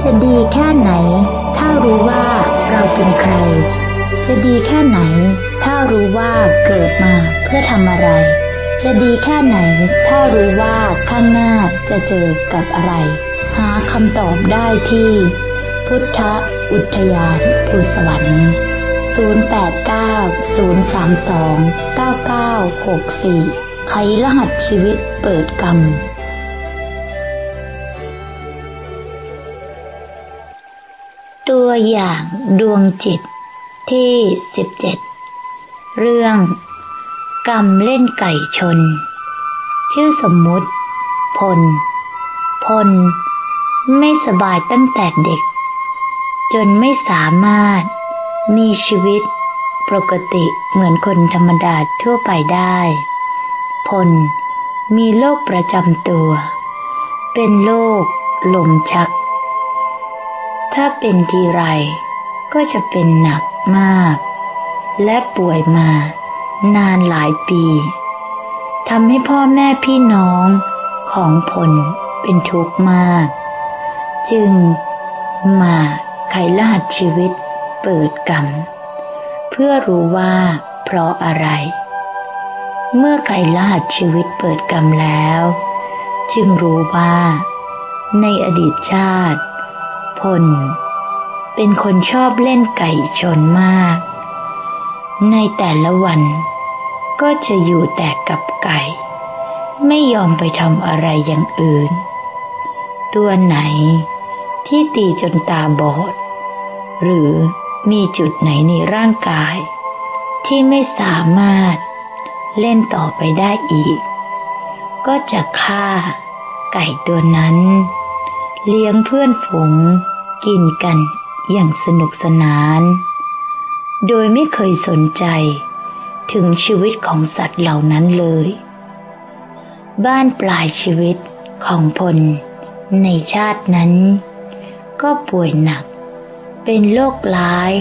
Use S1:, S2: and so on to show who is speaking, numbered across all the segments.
S1: จะดีแค่ไหน ถ้ารู้ว่าเราเป็นใคร จะดีแค่ไหน ถ้ารู้ว่าเกิดมาเพื่อทำอะไร จะดีแค่ไหน ถ้ารู้ว่าข้างหน้าจะเจอกับอะไร หาคำตอบได้ที่ พุทธอุทยานภูสวรรค์ 0890329964 ไขรหัสชีวิตเปิดกรรม ตัวอย่างดวงจิตที่ 17 เรื่อง กรรมเล่นไก่ชน ชื่อสมมุติ พล พล ไม่สบายตั้งแต่เด็ก จนไม่สามารถมีชีวิตปกติเหมือนคนธรรมดาทั่วไปได้ พล มีโรคประจำตัว เป็นโรคลมชัก ถ้าเป็นทีไรก็จะเป็นหนักมาก และป่วยมานานหลายปีทำให้พ่อแม่พี่น้องของพลเป็นทุกข์มาก จึงมาไขรหัสชีวิตเปิดกรรม เพื่อรู้ว่าเพราะอะไร เมื่อไขรหัสชีวิตเปิดกรรมแล้ว จึงรู้ว่า ในอดีตชาติ พล เป็นคนชอบเล่นไก่ชนมาก ในแต่ละวันก็จะอยู่แต่กับไก่ ไม่ยอมไปทำอะไรอย่างอื่น ตัวไหนที่ตีจนตาบอด หรือมีจุดไหนในร่างกาย ที่ไม่สามารถเล่นต่อไปได้อีก ก็จะฆ่าไก่ตัวนั้น เลี้ยงเพื่อนฝูง กินกันอย่างสนุกสนาน โดยไม่เคยสนใจถึงชีวิตของสัตว์เหล่านั้นเลย บ้านปลายชีวิตของพลในชาตินั้น ก็ป่วยหนัก เป็นโรคร้าย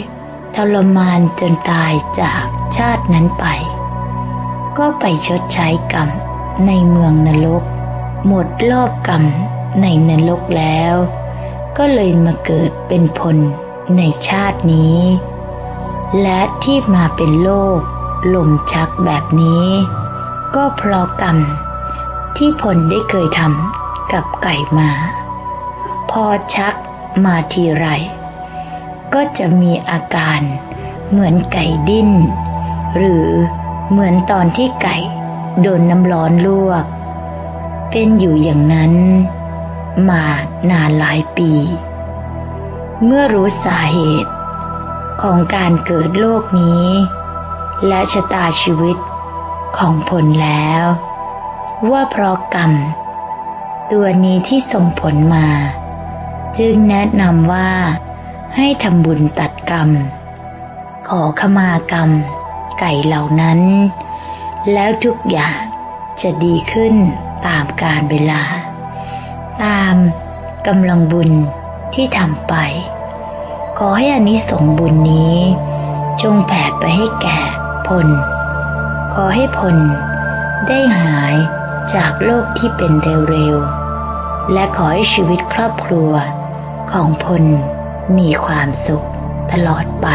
S1: ทรมานจนตายจากชาตินั้นไป ก็ไปชดใช้กรรมในเมืองนรก หมดรอบกรรมในนรกแล้ว ก็เลยมาเกิดเป็นพลในชาตินี้ และที่มาเป็นโรคลมชักแบบนี้ ก็เพราะกรรม ที่พลได้เคยทำกับไก่มา พอชักมาทีไร ก็จะมีอาการเหมือนไก่ดิ้น หรือเหมือนตอนที่ไก่โดนน้ำร้อนลวก เป็นอยู่อย่างนั้น มานานหลายปี เมื่อรู้สาเหตุ ของการเกิดโลกนี้ และชะตาชีวิตของผลแล้ว ว่าเพราะกรรม ตัวนี้ที่ส่งผลมา จึงแนะนำว่าให้ทำบุญตัดกรรม ขอขมากรรม ไก่เหล่านั้น แล้วทุกอย่างจะดีขึ้นตามกาลเวลา ตามกำลังบุญที่ทำไป ขอให้อานิสงบุญนี้ จงแผ่ไปให้แก่พล ขอให้พล ได้หายจากโรคที่เป็นเร็วๆ และขอให้ชีวิตครอบครัวของพลมีความสุขตลอดไป